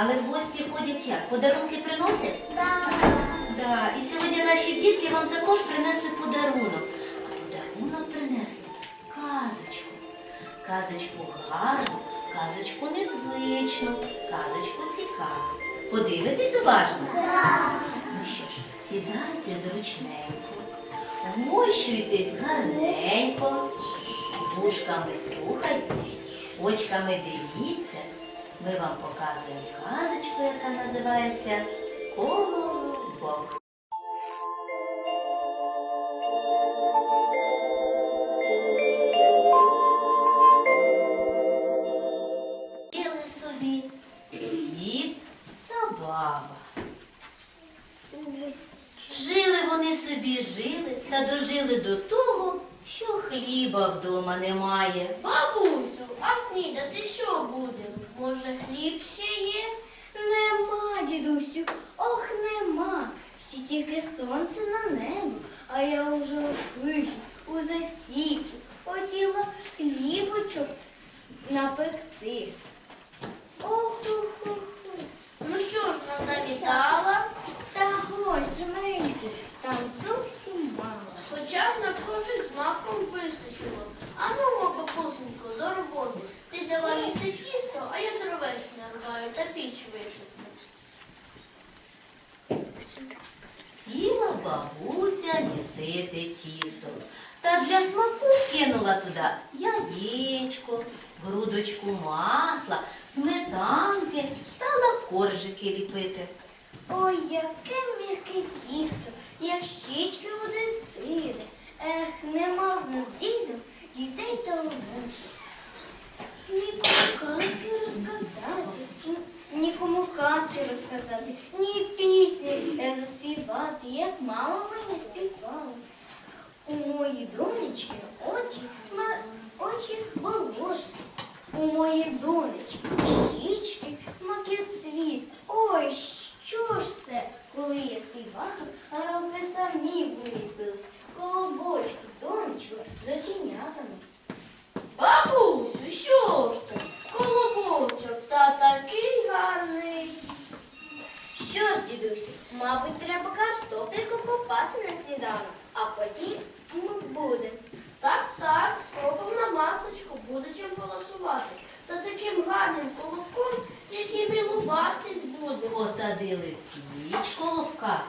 Але в гості ходять як? Подарунки приносять? Так. Да. І сьогодні наші дітки вам також принесли подарунок. А подарунок принесли казочку. Казочку гарну, казочку незвичну, казочку цікаву. Подивитесь уважно? Ну що ж, сідайте зручненько, вмощуйтесь гарненько, вушками слухайте, очками дивіться. Ми вам показуємо казочку, яка називається Колобок. Жили собі дід та баба. Жили вони собі, жили та дожили до того, що хліба вдома немає. А снідати що буде? Може, хліб ще є? Нема, дідусю, ох, нема. Ще тільки сонце на небо, а я уже у у засіку, хотіла хлібочок напекти. Ох, ох, ох. Ну що ж, вона завітала? Та ось, Жененьку, там зовсім мало. Хоча б на кожен з маком вистачило. А роботи. Ти дала місце тісто, а я дровець нарубаю та піч висипну. Сіла бабуся місити тісто. Та для смаку кинула туди яєчко, грудочку масла, сметанки, стала коржики ліпити. Ой, яке м'яке тісто, як щічки дитини. Ех, нема в нас донечку, з оченятами. Бабусю, що ж це? Колобочок, та такий гарний. Що ж, дідусю, мабуть, треба картопельку копати на сніданок, а потім ми будемо. Так, так, спробуємо на масочку, буде чим полосувати. Та таким гарним колобком, який милуватись буде. Посадили в піч колобка,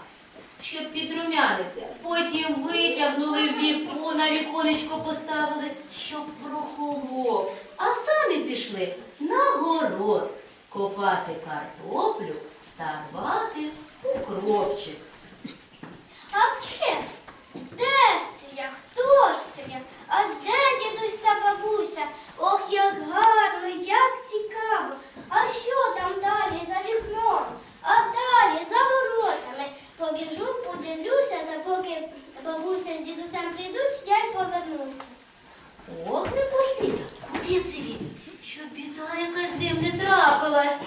щоб підрумянився. Потім витягнули в віку, на віконечко поставили, щоб прохолов. А самі пішли на город копати картоплю та рвати укропчик. Апче, де ж це я? Хто ж це я? А де дідусь та бабуся? Ох, як гарно, як цікаво. А що там далі за вікном? А далі за воротами. Побіжу, подивлюся, та поки бабуся з дідусем прийдуть, я й повернуся. Ох, не посита, куди це він? Щоб біда якась з ним не трапилась.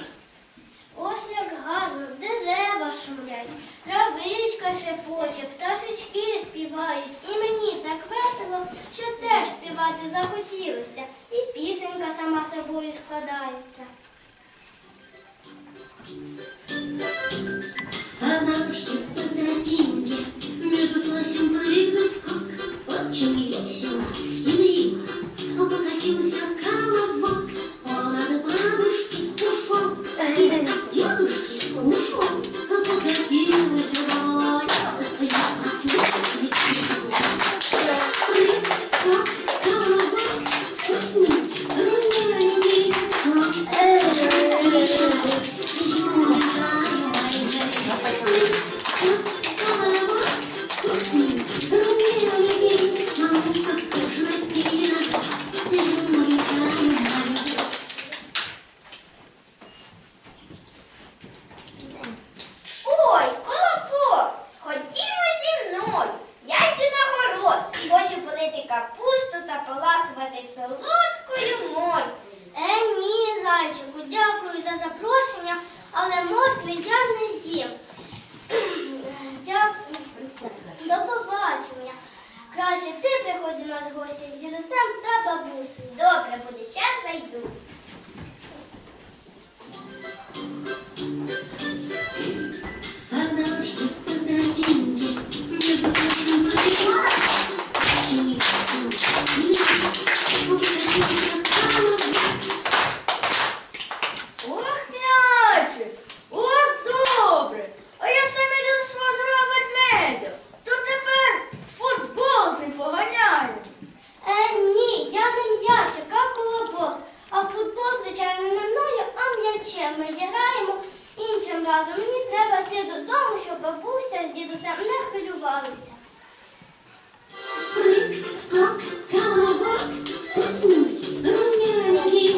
Ох, як гарно, дерева шумлять, травичка шепоче, пташечки співають. І мені так весело, що теж співати захотілося. І пісенька сама собою складається. До нас гості з дідусем та бабусею. Добре, буде час, зайду. ще ми зіграємо іншим разом. Мені треба йти додому, щоб бабуся з дідусем не хвилювалися. Сток, калабок, тиснуть, руки, ноги,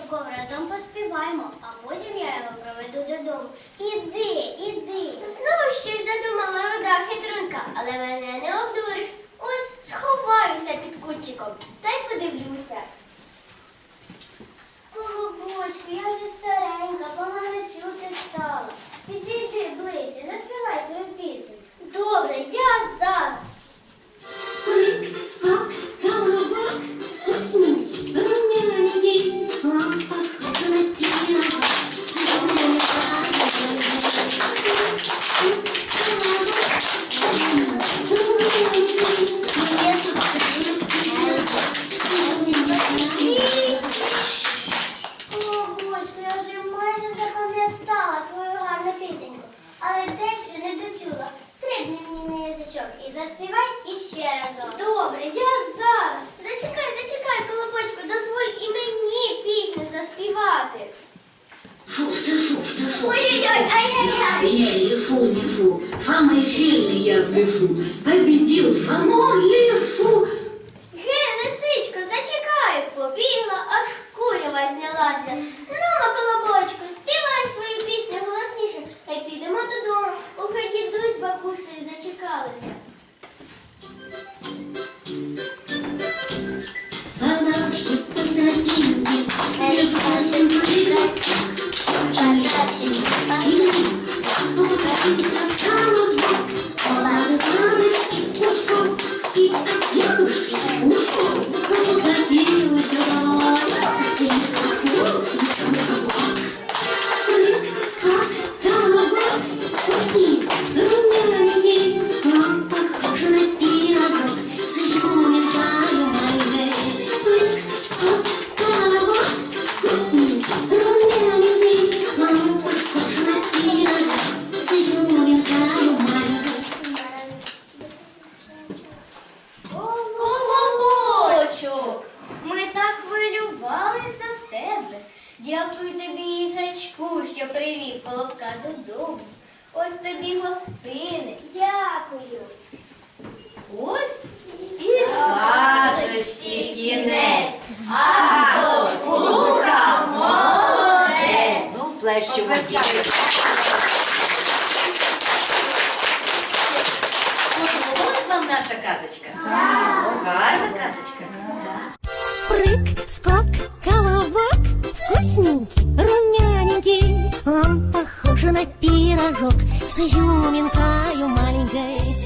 Бобком разом поспіваємо, а потім я його проведу додому. Іди, іди. Знову щось задумала рода хитрунка, але мене не обдуриш. Ось сховаюся під кутчиком та й подивлюся. Колобочку, я вже старенька, погано чути стала. спати. Шуф, ти шуф, ти шуф. Ой-ой-ой, ай-яй-яй. Не, не фу. Самый сильный я в бешу. Победил само лесу. Пошли тобі їжачку, що привів колобка додому. Ось тобі гостини. Дякую. Ось і казочці кінець. А хто слухав, молодець. Ну, плещемо діти. Ось вам наша казочка. Гарна казочка. Прик, скок, кам вкусненький, румяненький. Он похож на пирожок с изюминкою маленькой.